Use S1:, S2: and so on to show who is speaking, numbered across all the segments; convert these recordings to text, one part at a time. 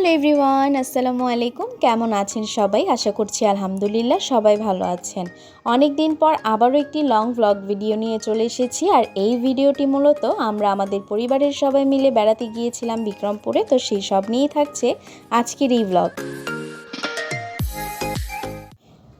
S1: Hello everyone, আসসালামু আলাইকুম। কেমন আছেন সবাই? আশা করছি আলহামদুলিল্লাহ সবাই ভালো আছেন। অনেক দিন পর আবারও একটি লং ভ্লগ ভিডিও নিয়ে চলে এসেছি। আর এই ভিডিওটি মূলত আমরা আমাদের পরিবারের সবাই মিলে বেড়াতে গিয়েছিলাম বিক্রমপুরে। তো সেই সব নিয়েই থাকছে আজকের এই ভ্লগ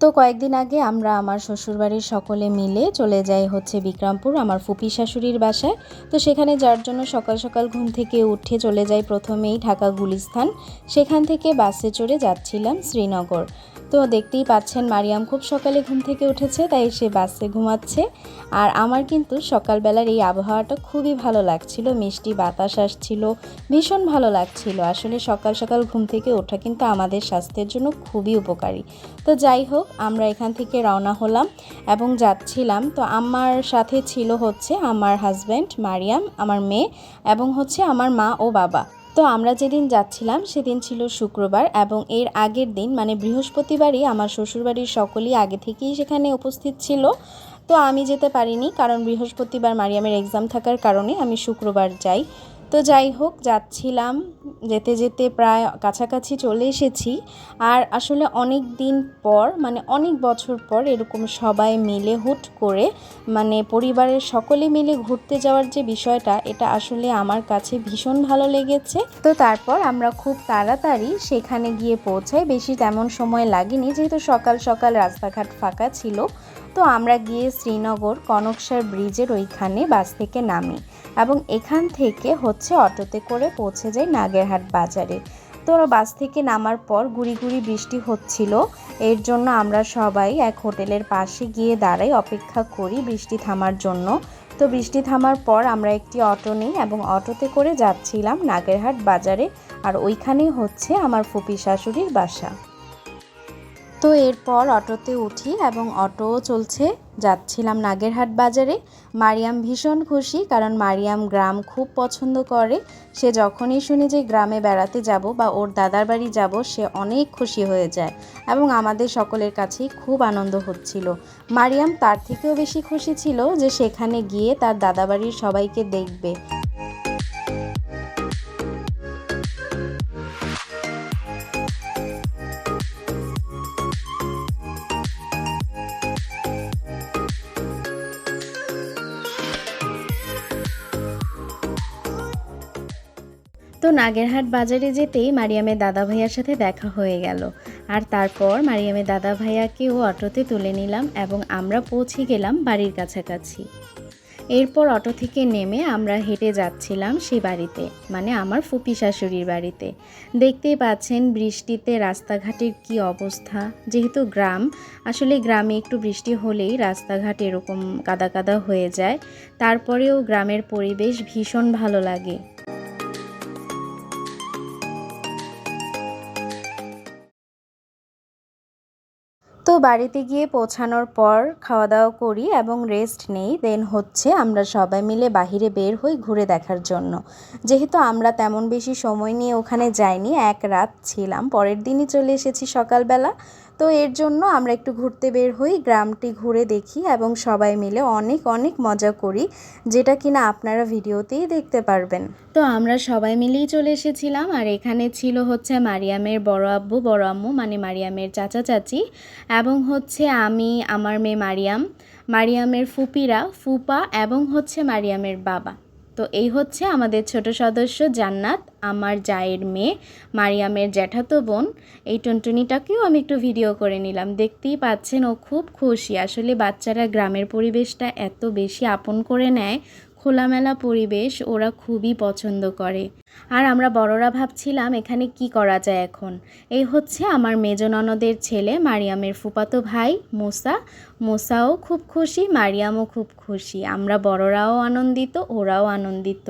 S1: তো কয়েকদিন আগে আমরা আমার শ্বশুরবাড়ির সকলে মিলে চলে যাই হচ্ছে বিক্রমপুর, আমার ফুপি শাশুড়ির বাসায়। তো সেখানে যাওয়ার জন্য সকাল সকাল ঘুম থেকে উঠে চলে যাই প্রথমেই ঢাকা গুলিস্থান। সেখান থেকে বাসে চড়ে যাচ্ছিলাম শ্রীনগর। তো দেখতেই পাচ্ছেন মারিয়াম খুব সকালে ঘুম থেকে উঠেছে, তাই সে বাসে ঘুমাচ্ছে। আর আমার কিন্তু সকালবেলার এই আবহাওয়াটা খুবই ভালো লাগছিল, মিষ্টি বাতাস আসছিল, ভীষণ ভালো লাগছিল। আসলে সকাল সকাল ঘুম থেকে ওঠা কিন্তু আমাদের স্বাস্থ্যের জন্য খুবই উপকারী। তো যাই হোক, আমরা এখান থেকে রওনা হলাম এবং যাচ্ছিলাম। তো আমার সাথে ছিল হচ্ছে আমার হাজব্যান্ড মারিয়াম, আমার মেয়ে এবং হচ্ছে আমার মা ও বাবা। তো আমরা যেদিন যাচ্ছিলাম সেদিন ছিল শুক্রবার এবং এর আগের দিন মানে বৃহস্পতিবারই আমার শ্বশুরবাড়ির সকলেই আগে থেকেই সেখানে উপস্থিত ছিল। তো আমি যেতে পারিনি কারণ বৃহস্পতিবার মারিয়ামের এক্সাম থাকার কারণে আমি শুক্রবার যাই। তো যাই হোক, যাচ্ছিলাম। যেতে যেতে প্রায় কাছাকাছি চলে এসেছি। আর আসলে অনেক দিন পর মানে অনেক বছর পর এরকম সবাই মিলে হুট করে মানে পরিবারের সকলে মিলে ঘুরতে যাওয়ার যে বিষয়টা, এটা আসলে আমার কাছে ভীষণ ভালো লেগেছে। তো তারপর আমরা খুব তাড়াতাড়ি সেখানে গিয়ে পৌঁছাই। বেশি তেমন সময় লাগেনি, যেহেতু সকাল সকাল রাস্তাঘাট ফাঁকা ছিল। তো আমরা গিয়ে শ্রীনগর কনকসার ব্রিজের ওইখানে বাস থেকে নামি। এবং এখান থেকে হচ্ছে অটোতে করে পৌঁছে যাই নাগেরহাট বাজারে। তো বাস থেকে নামার পর গুড়ি গুড়ি বৃষ্টি হচ্ছিল। এর জন্য আমরা সবাই এক হোটেলের পাশে গিয়ে দাঁড়াই, অপেক্ষা করি বৃষ্টি থামার জন্য। তো বৃষ্টি থামার পর আমরা একটি অটো নিই এবং অটোতে করে যাচ্ছিলাম নাগেরহাট বাজারে। আর ওইখানেই হচ্ছে আমার ফুপি শাশুড়ির বাসা। তো এরপর অটোতে উঠি এবং অটোও চলছে। যাচ্ছিলাম নাগেরহাট বাজারে। মারিয়াম ভীষণ খুশি কারণ মারিয়াম গ্রাম খুব পছন্দ করে। সে যখনই শুনে যে গ্রামে বেড়াতে যাব বা ওর দাদার বাড়ি যাব, সে অনেক খুশি হয়ে যায় এবং আমাদের সকলের কাছেই খুব আনন্দ হচ্ছিল। মারিয়াম তার থেকেও বেশি খুশি ছিল যে সেখানে গিয়ে তার দাদাবাড়ির সবাইকে দেখবে। নাগেরহাট বাজারে যেতেই মারিয়ামের দাদা ভাইয়ার সাথে দেখা হয়ে গেল। আর তারপর মারিয়ামের দাদা ভাইয়াকেও অটোতে তুলে নিলাম এবং আমরা পৌঁছে গেলাম বাড়ির কাছাকাছি। এরপর অটো থেকে নেমে আমরা হেঁটে যাচ্ছিলাম সেই বাড়িতে মানে আমার ফুপি শাশুড়ির বাড়িতে। দেখতেই পাচ্ছেন বৃষ্টিতে রাস্তাঘাটের কি অবস্থা। যেহেতু গ্রাম, আসলে গ্রামে একটু বৃষ্টি হলেই রাস্তাঘাট এরকম কাদা কাদা হয়ে যায়। তারপরেও গ্রামের পরিবেশ ভীষণ ভালো লাগে। বাড়িতে গিয়ে পৌঁছানোর পর খাওয়া দাওয়া করি এবং রেস্ট নেই। দেন হচ্ছে আমরা সবাই মিলে বাহিরে বের হই ঘুরে দেখার জন্য। যেহেতু আমরা তেমন বেশি সময় নিয়ে ওখানে যাইনি, এক রাত ছিলাম। পরের দিনই চলে এসেছি সকালবেলা। তো এর জন্য আমরা একটু ঘুরতে বের হই, গ্রামটি ঘুরে দেখি এবং সবাই মিলে অনেক অনেক মজা করি, যেটা কিনা আপনারা ভিডিওতেই দেখতে পারবেন। তো আমরা সবাই মিলেই চলে এসেছিলাম, আর এখানে ছিল হচ্ছে মারিয়ামের বড় আব্বু, বড় আম্মু মানে মারিয়ামের চাচা, চাচি, এবং হচ্ছে আমি, আমার মেয়ে মারিয়াম, মারিয়ামের ফুপিরা, ফুপা, এবং হচ্ছে মারিয়ামের বাবা। তো এই হচ্ছে আমাদের ছোট সদস্য জান্নাত, আমার জায়ের মেয়ে, মারিয়ামের জ্যাঠাতো বোন। এই টুনটুনিটাকেও আমি একটু ভিডিও করে নিলাম। দেখতেই পাচ্ছেন, ও খুব খুশি। আসলে বাচ্চারা গ্রামের পরিবেশটা এত বেশি আপন করে নেয়। খোলামেলা পরিবেশ ওরা খুবই পছন্দ করে। আর আমরা বড়রা ভাবছিলাম, এখানে কি করা যায় এখন? এই হচ্ছে আমার মেজ ননদের ছেলে, মারিয়ামের ফুপাতো ভাই, মোসা। মোসাও খুব খুশি, মারিয়ামও খুব খুশি। আমরা বড়রাও আনন্দিত, ওরাও আনন্দিত।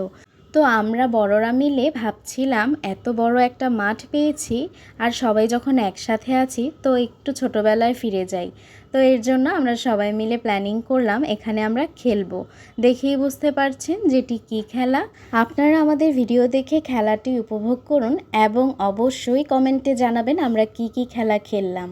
S1: তো আমরা বড়রা মিলে ভাবছিলাম, এত বড় একটা মাঠ পেয়েছি আর সবাই যখন একসাথে আছি, তো একটু ছোটোবেলায় ফিরে যাই। তো এর জন্য আমরা সবাই মিলে প্ল্যানিং করলাম, এখানে আমরা খেলব। দেখেই বুঝতে পারছেন যেটি কি খেলা। আপনারা আমাদের ভিডিও দেখে খেলাটি উপভোগ করুন এবং অবশ্যই কমেন্টে জানাবেন আমরা কি কি খেলা খেললাম।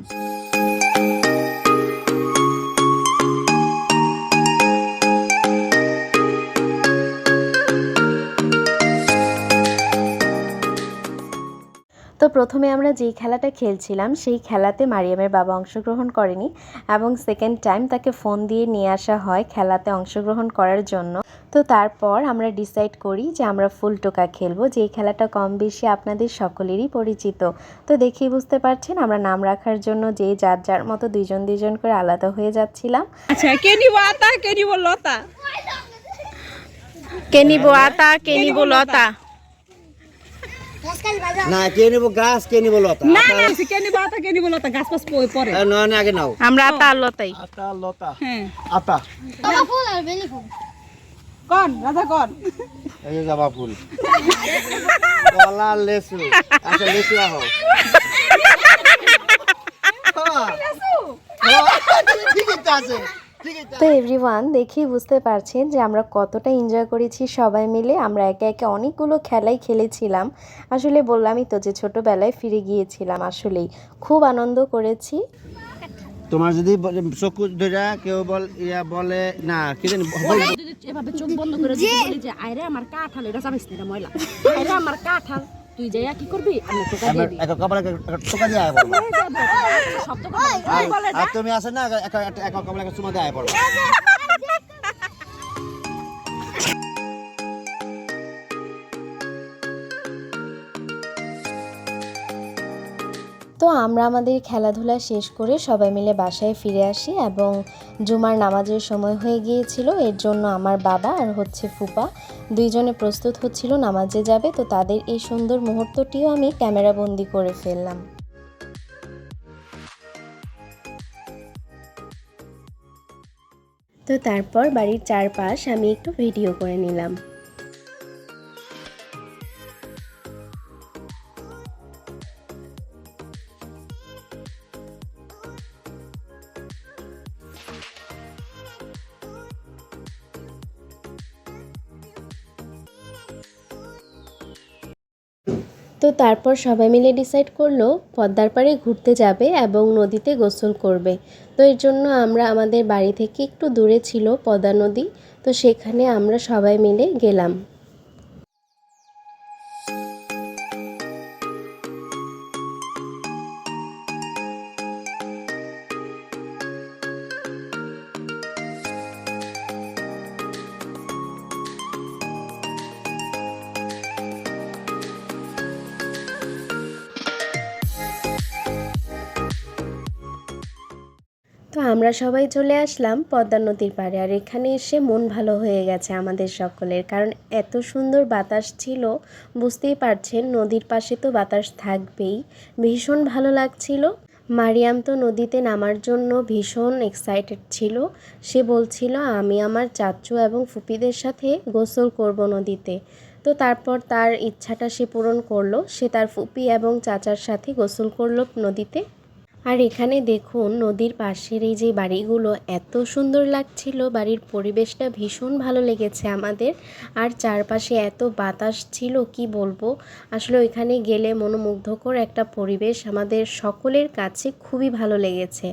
S1: তো প্রথমে আমরা যেই খেলাটা খেলছিলাম সেই খেলাতে মারিয়ামের বাবা অংশগ্রহণ করেনি এবং সেকেন্ড টাইম তাকে ফোন দিয়ে নিয়ে আসা হয় খেলাতে অংশগ্রহণ করার জন্য। তো তারপর আমরা ডিসাইড করি যে আমরা ফুল টোকা খেলব যেই খেলাটা কম বেশি আপনাদের সকলেরই পরিচিত। তো দেখেই বুঝতে পারছেন আমরা নাম রাখার জন্য যেই যার যার মতো দুইজন দুইজন করে আলাদা হয়ে যাচ্ছিলাম।
S2: আচ্ছা কে নিব আতা কে নিব লতা?
S1: কে নিব আতা কে নিব লতা?
S3: না কে নিব? গাছ কে নিব লতা?
S2: না না কে নিব? আতা কে নিব লতা? গাছ পাস পড়ে পড়ে।
S3: না আগে নাও।
S1: আমরা আতা আর লতাই।
S3: আতা লতা।
S2: হ্যাঁ।
S3: আতা
S4: জবা ফুল আর বেলি ফুল।
S2: কোন রাজা কোন।
S3: এই যে জবা ফুল। কলা লেসু আচ্ছা লেসু আহ। ঠিকই আছে ঠিকই তো
S1: এভরিওয়ান দেখেই বুঝতে পারছেন যে আমরা কতটা এনজয় করেছি সবাই মিলে। আমরা একে একে অনেকগুলো খেলাই খেলেছিলাম। আসলে বললামই তো যে ছোটোবেলায় ফিরে গিয়েছিলাম আসলেই খুব আনন্দ করেছি।
S3: তোমার যদি বলে- চকু ধরা কেউ বল ইয়া বলে না কি জানি
S2: এভাবে চোখ বন্ধ করে যে আইরে আমার কাঠাল এটা যাবিস না ময়লা। আইরে আমার কাঠাল। তুই যাইয়া কি করবি? আমি
S3: কপালে টোকা দিয়ে আয় পড়বা।
S2: শব্দ করে। বলে
S3: আর তুমি আছে না এক একটা একটা কপালে একটা চুমা দিয়ে আয় পড়বা।
S1: তো আমরা আমাদের খেলাধুলা শেষ করে সবাই মিলে বাসায় ফিরে আসি এবং জুমার নামাজের সময় হয়ে গিয়েছিল। এর জন্য আমার বাবা আর হচ্ছে ফুপা দুইজনে প্রস্তুত হচ্ছিল নামাজে যাবে। তো তাদের এই সুন্দর মুহূর্তটিও আমি ক্যামেরা বন্দি করে ফেললাম। তো তারপর বাড়ির চারপাশ আমি একটু ভিডিও করে নিলাম। তো তারপর সবাই মিলে ডিসাইড করল পদ্মার পাড়ে ঘুরতে যাবে এবং নদীতে গোসল করবে। তো এর জন্য আমরা আমাদের বাড়ি থেকে একটু দূরে ছিল পদ্মা নদী। তো সেখানে আমরা সবাই মিলে গেলাম। আমরা সবাই চলে আসলাম পদ্মা নদীর পাড়ে, আর এখানে এসে মন ভালো হয়ে গেছে আমাদের সকলের। কারণ এত সুন্দর বাতাস ছিল, বুঝতেই পারছেন নদীর পাশে তো বাতাস থাকবেই। ভীষণ ভালো লাগছিল। মারিয়াম তো নদীতে নামার জন্য ভীষণ এক্সাইটেড ছিল। সে বলছিল, আমি আমার চাচু এবং ফুপিদের সাথে গোসল করব নদীতে। তো তারপর তার ইচ্ছাটা সে পূরণ করল। সে তার ফুপি এবং চাচার সাথে গোসল করল নদীতে। আর এখানে দেখুন নদীর পাশের এই যে বাড়িগুলো, এত সুন্দর লাগছিল। বাড়ির পরিবেশটা ভীষণ ভালো লেগেছে আমাদের। আর চারপাশে এত বাতাস ছিল, কি বলব? আসলে ওইখানে গেলে মনোমুগ্ধকর একটা পরিবেশ আমাদের সকলের কাছে খুবই ভালো লেগেছে।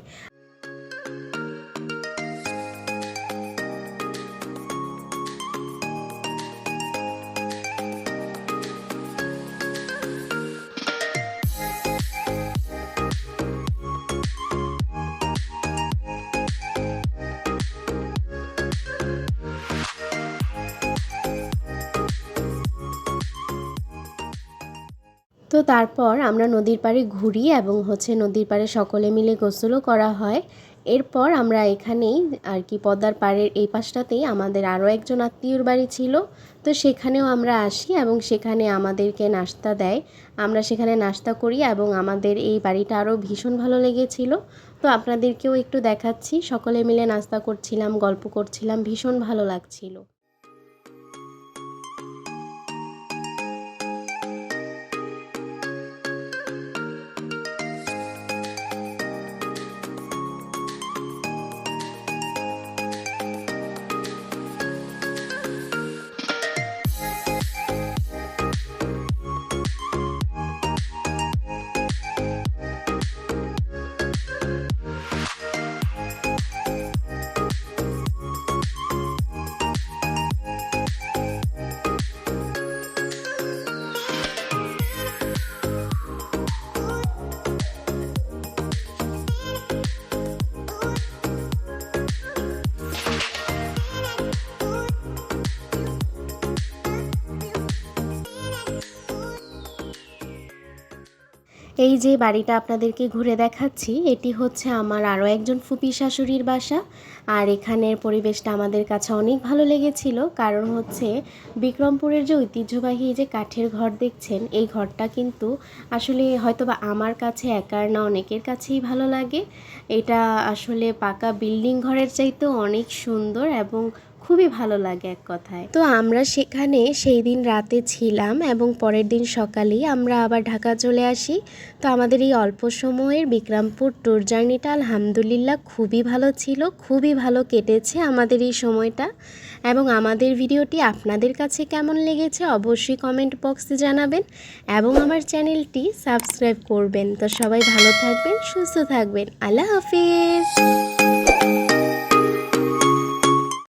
S1: তো তারপর আমরা নদীর পাড়ে ঘুরি এবং হচ্ছে নদীর পাড়ে সকলে মিলে গোসলও করা হয়। এরপর আমরা এখানেই আর কি পদ্মার পাড়ের এই পাশটাতেই আমাদের আরও একজন আত্মীয়র বাড়ি ছিল। তো সেখানেও আমরা আসি এবং সেখানে আমাদেরকে নাস্তা দেয়। আমরা সেখানে নাস্তা করি এবং আমাদের এই বাড়িটা আরও ভীষণ ভালো লেগেছিল। তো আপনাদেরকেও একটু দেখাচ্ছি। সকলে মিলে নাস্তা করছিলাম, গল্প করছিলাম, ভীষণ ভালো লাগছিল। এই যে বাড়িটা আপনাদেরকে ঘুরে দেখাচ্ছি, এটি হচ্ছে আমার আরও একজন ফুপি শাশুড়ির বাসা। আর এখানের পরিবেশটা আমাদের কাছে অনেক ভালো লেগেছিল, কারণ হচ্ছে বিক্রমপুরের যে ঐতিহ্যবাহী যে কাঠের ঘর দেখছেন, এই ঘরটা কিন্তু আসলে হয়তোবা আমার কাছে একার না, অনেকের কাছেই ভালো লাগে। এটা আসলে পাকা বিল্ডিং ঘরের চাইতেও অনেক সুন্দর এবং খুবই ভালো লাগে এক কথায়। তো আমরা সেখানে সেই দিন রাতে ছিলাম এবং পরের দিন সকালেই আমরা আবার ঢাকা চলে আসি। তো আমাদের এই অল্প সময়ের বিক্রমপুর ট্যুর জার্নিটা আলহামদুলিল্লাহ খুবই ভালো ছিল, খুবই ভালো কেটেছে আমাদের এই সময়টা। এবং আমাদের ভিডিওটি আপনাদের কাছে কেমন লেগেছে অবশ্যই কমেন্ট বক্সে জানাবেন এবং আমার চ্যানেলটি সাবস্ক্রাইব করবেন। তো সবাই ভালো থাকবেন, সুস্থ থাকবেন। আল্লাহ হাফিজ।